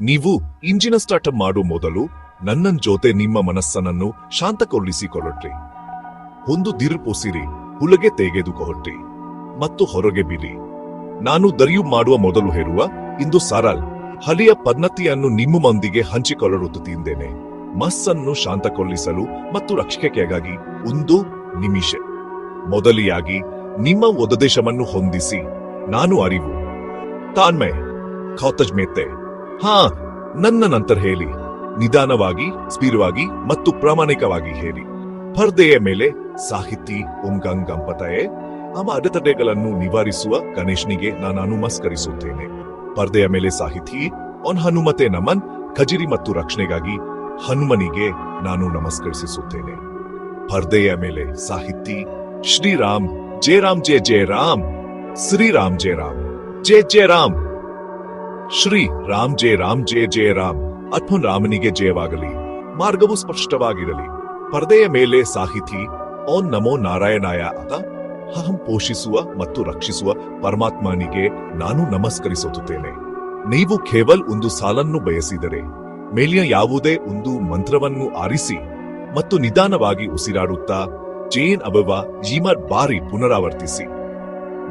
ನೀವು ಇಂಜಿನ ಸ್ಟಾರ್ಟ್ ಮಾಡುವ ಮೊದಲು ನನ್ನ ಜೊತೆ ನಿಮ್ಮ ಮನಸ್ಸನ್ನು ಶಾಂತಗೊಳಿಸಿಕೊಳ್ಳ್ರಿ ಒಂದು ದಿರುಪುಸಿರಿ ಹುಲಗೆ ತೆಗೆದುಕೊಳ್ಳ್ರಿ ಮತ್ತು ಹೊರಗೆ ಬಿಡಿ ನಾನು ದರಿಯು ಮಾಡುವ ಮೊದಲು ಹೇರುವ ಇಂದು ಸರಲ್, ಹಳೆಯ ಪದ್ಧತಿಯನ್ನು ನಿಮ್ಮೊಂದಿಗೆ ತಿಂದೇನೆ. ಮಸ್ಸನ್ನು ಶಾಂತಗೊಳಿಸಲು ಮತ್ತು ರಕ್ಷಕೆಗಾಗಿ ಒಂದು ನಿಮಿಷ. ಮೊದಲಿಯಾಗಿ ನಿಮ್ಮ ಉದ್ದೇಶವನ್ನು ಹೊಂದಿಸಿ, ನಾನು ಅರಿವು. ತಾನ್ಮೆ ಖೌತಜ್ಮೇತೆ ಹಾ, ನನ್ನ ನಂತರ ಹೇಳಿ. ನಿಧಾನವಾಗಿ ಸ್ಥಿರವಾಗಿ ಮತ್ತು ಪ್ರಾಮಾಣಿಕವಾಗಿ ಹೇಳಿ. ಪರ್ದೆಯ ಮೇಲೆ, ಸಾಹಿತಿ ಉಂಗಂಗಂಪತಯೆ ಅವ ಅಡೆತಡೆಗಳನ್ನು ನಿವಾರಿಸುವ ಗಣೇಶ್ನಿಗೆ ನಾನು ಅನುಮಸ್ಕರಿಸುತ್ತೇನೆ. ಪರ್ದೆಯ ಮೇಲೆ ಸಾಹಿತಿ ಒನ್ ಹನುಮತೆ ನಮನ್, ಖಜಿರಿ ಮತ್ತು ರಕ್ಷಣೆಗಾಗಿ ಹನುಮನಿಗೆ ನಾನು ನಮಸ್ಕರಿಸುತ್ತೇನೆ. ಪರ್ದೆಯ ಮೇಲೆ ಸಾಹಿತಿ ಶ್ರೀರಾಮ್ ಜಯ ರಾಮ್ ಜಯ ಜಯ ರಾಮ್ ಶ್ರೀರಾಮ್ ಜಯ ರಾಮ್ ಜಯ ಜಯ ರಾಮ್ ಶ್ರೀ ರಾಮ್ ಜೇ ರಾಮ್ ಜೇ ಜಯ ರಾಮ್. ಅಥವಾ ರಾಮನಿಗೆ ಜಯವಾಗಲಿ. ಮಾರ್ಗವು ಸ್ಪಷ್ಟವಾಗಿರಲಿ. ಪರದೆಯ ಮೇಲೆ ಸಾಹಿತಿ ಓಂ ನಮೋ ನಾರಾಯಣಾಯ ಅದ ಅಹಂ ಪೋಷಿಸುವ ಮತ್ತು ರಕ್ಷಿಸುವ ಪರಮಾತ್ಮನಿಗೆ ನಾನು ನಮಸ್ಕರಿಸುತ್ತೇನೆ ನೀವು ಕೇವಲ್ ಒಂದು ಸಾಲನ್ನು ಬಯಸಿದರೆ, ಮೇಲಿನ ಯಾವುದೇ ಒಂದು ಮಂತ್ರವನ್ನು ಆರಿಸಿ ಮತ್ತು ನಿಧಾನವಾಗಿ ಉಸಿರಾಡುತ್ತಾ ಜೇನ್ ಅಬವ ಜೀಮರ್ ಬಾರಿ ಪುನರಾವರ್ತಿಸಿ.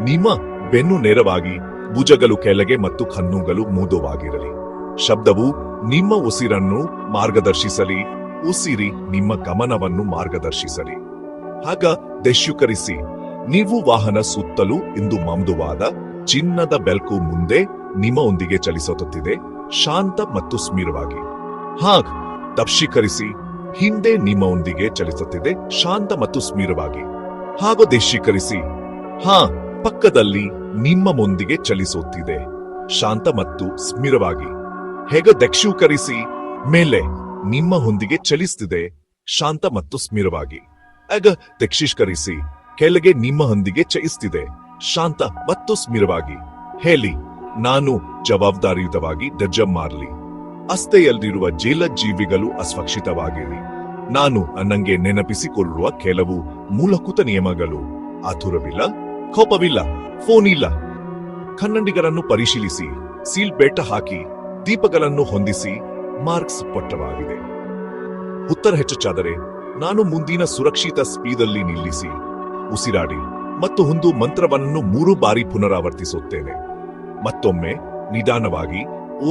ನಿಮ್ಮ ಬೆನ್ನು ನೇರವಾಗಿ ಭುಜಗಳು ಕೆಳಗೆ ಮತ್ತು ಕಣ್ಣುಗಳು ಮೂದುವಾಗಿರಲಿ. ಶಬ್ದವು ನಿಮ್ಮ ಉಸಿರನ್ನು ಮಾರ್ಗದರ್ಶಿಸಲಿ, ಉಸಿರಿ ನಿಮ್ಮ ಗಮನವನ್ನು ಮಾರ್ಗದರ್ಶಿಸಲಿ. ಆಗ ದೆಶ್ಯುಕರಿಸಿ, ನೀವು ವಾಹನ ಸುತ್ತಲೂ ಇಂದು ಮಮದುವಾದ, ಚಿನ್ನದ ಬೆಲ್ಕು ಮುಂದೆ ನಿಮ್ಮೊಂದಿಗೆ ಚಲಿಸುತ್ತಿದೆ ಶಾಂತ ಮತ್ತು ಸ್ಮಿರವಾಗಿ. ಹಾಗ್ ತಪ್ಶೀಕರಿಸಿ ಹಿಂದೆ ನಿಮ್ಮೊಂದಿಗೆ ಚಲಿಸುತ್ತಿದೆ ಶಾಂತ ಮತ್ತು ಸ್ಮಿರವಾಗಿ. ಹಾಗೂ ದೇಶೀಕರಿಸಿ ಹಾ ಪಕ್ಕದಲ್ಲಿ ನಿಮ್ಮ ಮುಂದಿಗೆ ಚಲಿಸುತ್ತಿದೆ. ಶಾಂತ ಮತ್ತು ಸ್ಮಿರವಾಗಿ, ಹೇಗೆ ದಕ್ಷೀಕರಿಸಿ ಮೇಲೆ ನಿಮ್ಮ ಹೊಂದಿಗೆ ಚಲಿಸುತ್ತಿದೆ ಶಾಂತ ಮತ್ತು ಸ್ಮಿರವಾಗಿ ಆಗ ದಕ್ಷಿಷ್ಕರಿಸಿ ಕೆಳಗೆ ನಿಮ್ಮ ಹೊಂದಿಗೆ ಚಲಿಸುತ್ತಿದೆ ಶಾಂತ ಮತ್ತು ಸ್ಮಿರವಾಗಿ, ಹೇಳಿ, ನಾನು ಜವಾಬ್ದಾರಿಯುತವಾಗಿ ದರ್ಜ ಮಾರ್ಲಿ. ಅಸ್ತೆಯಲ್ಲಿರುವ ಜೇಲ ಜೀವಿಗಳು ಅಸ್ವಕ್ಷಿತವಾಗಿರಿ. ನಾನು ಅನ್ನಂಗೆ ನೆನಪಿಸಿಕೊಳ್ಳುವ ಕೆಲವು ಮೂಲಕೃತ ನಿಯಮಗಳು. ಆತುರವಿಲ್ಲ ಕೋಪವಿಲ್ಲ, ಫೋನ್ ಇಲ್ಲ. ಕನ್ನಡಿಗರನ್ನು ಪರಿಶೀಲಿಸಿ, ಸೀಲ್ ಬೆಟ್ಟ ಹಾಕಿ, ದೀಪಗಳನ್ನು ಹೊಂದಿಸಿ, ಮಾರ್ಕ್ಸ್ ಪಟ್ಟವಾಗಿದೆ. ಉತ್ತರ ಹೆಚ್ಚಾದರೆ ನಾನು ಮುಂದಿನ ಸುರಕ್ಷಿತ ಸ್ಪೀದಲ್ಲಿ ನಿಲ್ಲಿಸಿ, ಉಸಿರಾಡಿ, ಮತ್ತು ಒಂದು ಮಂತ್ರವನ್ನು ಮೂರು ಬಾರಿ ಪುನರಾವರ್ತಿಸುತ್ತೇನೆ. ಮತ್ತೊಮ್ಮೆ, ನಿಧಾನವಾಗಿ,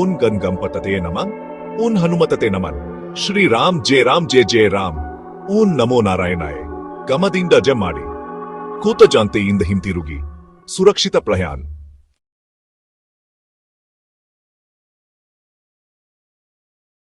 ಓನ್ ಗನ್ ಗಂಪತತೆ ನಮ, ಓನ್ ಹನುಮತತೆ ನಮನ್ ಶ್ರೀ ರಾಮ್ ಜೇ ರಾಮ್ ಜೇ ಜೇ ರಾಮ್, ಓನ್ ನಮೋ ನಾರಾಯಣಾಯ, ಗಮದಿಂದ ಜಮಾಡಿ. ಮಾಡಿ ಕೂತ ಜಾಂತೆಯಿಂದ ಹಿಂತಿರುಗಿ ಸುರಕ್ಷಿತ ಪ್ರಯಾಣ